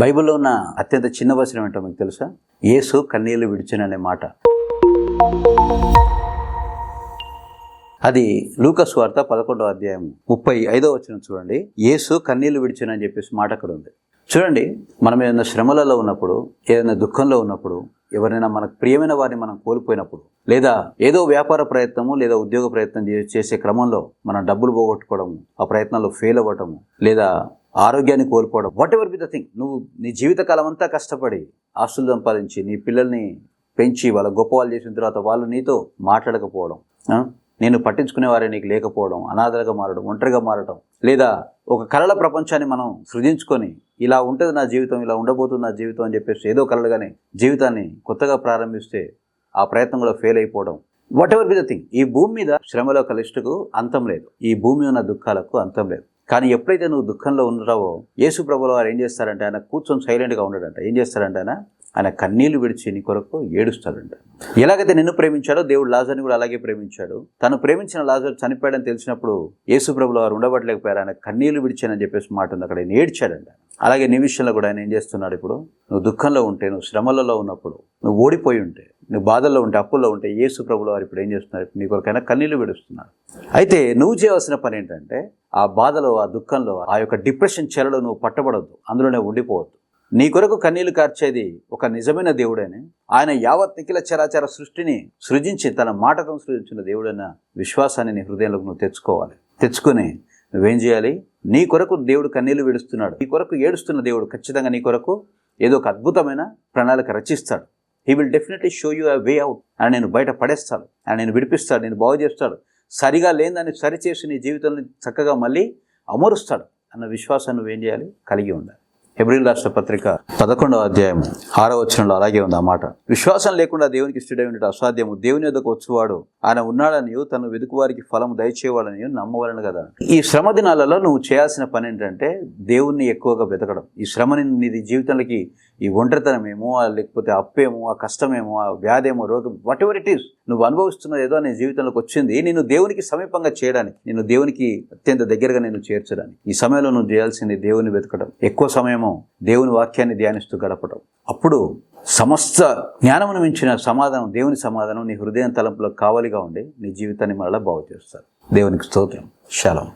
బైబిల్లో ఉన్న అత్యంత చిన్న వచనం ఏంటో మీకు తెలుసా? యేసు కన్నీళ్ళు విడిచిననే మాట. అది లూకస్ వార్త పదకొండవ అధ్యాయం ముప్పై ఐదో వచనం చూడండి. యేసు కన్నీళ్ళు విడిచిన అని చెప్పేసి మాట అక్కడ ఉంది. చూడండి మనం ఏదైనా శ్రమలలో ఉన్నప్పుడు ఏదైనా దుఃఖంలో ఉన్నప్పుడు ఎవరైనా మనకు ప్రియమైన వారిని మనం కోల్పోయినప్పుడు లేదా ఏదో వ్యాపార ప్రయత్నము లేదా ఉద్యోగ ప్రయత్నం చేసే క్రమంలో మనం డబ్బులు పోగొట్టుకోవడము ఆ ప్రయత్నంలో ఫెయిల్ అవ్వటము లేదా ఆరోగ్యాన్ని కోల్పోవడం. Whatever be the thing నువ్వు నీ జీవితకాలం అంతా కష్టపడి ఆస్తులు సంపాదించి నీ పిల్లల్ని పెంచి వాళ్ళ గొప్ప వాళ్ళు చేసిన తర్వాత వాళ్ళు నీతో మాట్లాడకపోవడం నేను పట్టించుకునేవారే నీకు లేకపోవడం అనాథలుగా మారడం ఒంటరిగా మారడం లేదా ఒక కళల ప్రపంచాన్ని మనం సృజించుకొని ఇలా ఉంటుంది నా జీవితం ఇలా ఉండబోతుంది నా జీవితం అని చెప్పేసి ఏదో కలలుగానే జీవితాన్ని కొత్తగా ప్రారంభిస్తే ఆ ప్రయత్నం కూడా ఫెయిల్ అయిపోవడం. Whatever be the thing ఈ భూమి మీద శ్రమలో కలిష్టకు అంతం లేదు. ఈ భూమి ఉన్న దుఃఖాలకు అంతం లేదు. కానీ ఎప్పుడైతే నువ్వు దుఃఖంలో ఉన్నావో యేసు ప్రభుల వారు ఏం చేస్తారంటే ఆయన కూర్చొని సైలెంట్గా ఉండడంట. ఏం చేస్తారంటే ఆయన ఆయన కన్నీళ్ళు విడిచి నీ కొరకు ఏడుస్తాడంట. ఎలాగైతే నిన్ను ప్రేమించాడో దేవుడు లాజర్ని కూడా అలాగే ప్రేమించాడు. తను ప్రేమించిన లాజర్ చనిపోయాడని తెలిసినప్పుడు యేసు ప్రభుల వారు ఉండబట్టలేకపోయారు. ఆయన కన్నీళ్ళు విడిచానని చెప్పేసి మాట ఉంది. అక్కడ ఆయన ఏడ్చాడంట. అలాగే నీ విషయంలో కూడా ఆయన ఏం చేస్తున్నాడు ఇప్పుడు? నువ్వు దుఃఖంలో ఉంటే నువ్వు శ్రమలలో ఉన్నప్పుడు నువ్వు ఓడిపోయి ఉంటే నువ్వు బాధల్లో ఉంటే అప్పుల్లో ఉంటే యేసు ప్రభులు వారు ఇప్పుడు ఏం చేస్తున్నారు? నీ కొరకైనా కన్నీళ్ళు విడుస్తున్నారు. అయితే నువ్వు చేయవలసిన పని ఏంటంటే ఆ బాధలో ఆ దుఃఖంలో ఆ యొక్క డిప్రెషన్ చెరలో నువ్వు పట్టబడద్దు. అందులోనే ఉండిపోవద్దు. నీ కొరకు కన్నీళ్ళు కార్చేది ఒక నిజమైన దేవుడని ఆయన యావత్ నిఖిల చరాచర సృష్టిని సృజించి తన మాటకం సృజించిన దేవుడైన విశ్వాసాన్ని నీ హృదయంలోకి నువ్వు తెచ్చుకోవాలి. తెచ్చుకుని నువ్వేం చేయాలి? నీ కొరకు దేవుడు కన్నీళ్ళు విడుస్తున్నాడు. నీ కొరకు ఏడుస్తున్న దేవుడు ఖచ్చితంగా నీ కొరకు ఏదో ఒక అద్భుతమైన ప్రణాళిక రచిస్తాడు. He will definitely show you a way out and నేను బయట పడేస్తాడు. అండ్ నేను విడిపిస్తాడు. నేను బాగు చేస్తాడు. సరిగా లేదని సరిచేసి నీ జీవితాన్ని చక్కగా మళ్ళీ అమరుస్తాడు అన్న విశ్వాసాన్ని నువ్వేం చేయాలి? కలిగి ఉండాలి. హెబ్రిల్ రాష్ట్ర పత్రిక పదకొండవ అధ్యాయం ఆరో వచనంలో అలాగే ఉంది ఆ మాట. విశ్వాసం లేకుండా దేవునికి ఇష్టడై ఉండటం అసాధ్యము. దేవుని యొద్దకు వచ్చేవాడు ఆయన ఉన్నాడని తను వెతుకు వారికి ఫలం దయచేవాడని నమ్మవలను కదా. ఈ శ్రమ దినాలలో నువ్వు చేయాల్సిన పని ఏంటంటే దేవుణ్ణి ఎక్కువగా వెతకడం. ఈ శ్రమని నీది జీవితంలోకి ఈ ఒంటరితనమేమో లేకపోతే అప్పేమో ఆ కష్టమేమో ఆ వ్యాధేమో రోగం వాట్ ఎవర్ ఇట్ ఈస్ నువ్వు అనుభవిస్తున్నది ఏదో నీ జీవితంలోకి వచ్చింది నేను దేవునికి సమీపంగా చేయడానికి నేను దేవునికి అత్యంత దగ్గరగా నేను చేర్చడానికి. ఈ సమయంలో నువ్వు చేయాల్సింది దేవుని వెతకడం. ఎక్కువ సమయము దేవుని వాక్యాన్ని ధ్యానిస్తూ గడపడం అప్పుడు సమస్త జ్ఞానమును మించిన సమాధానం దేవుని సమాధానం నీ హృదయం తలంపులకు కావాలిగా ఉండి నీ జీవితాన్ని మరలా బాగు చేస్తారు దేవునికి స్తోత్రం. శలం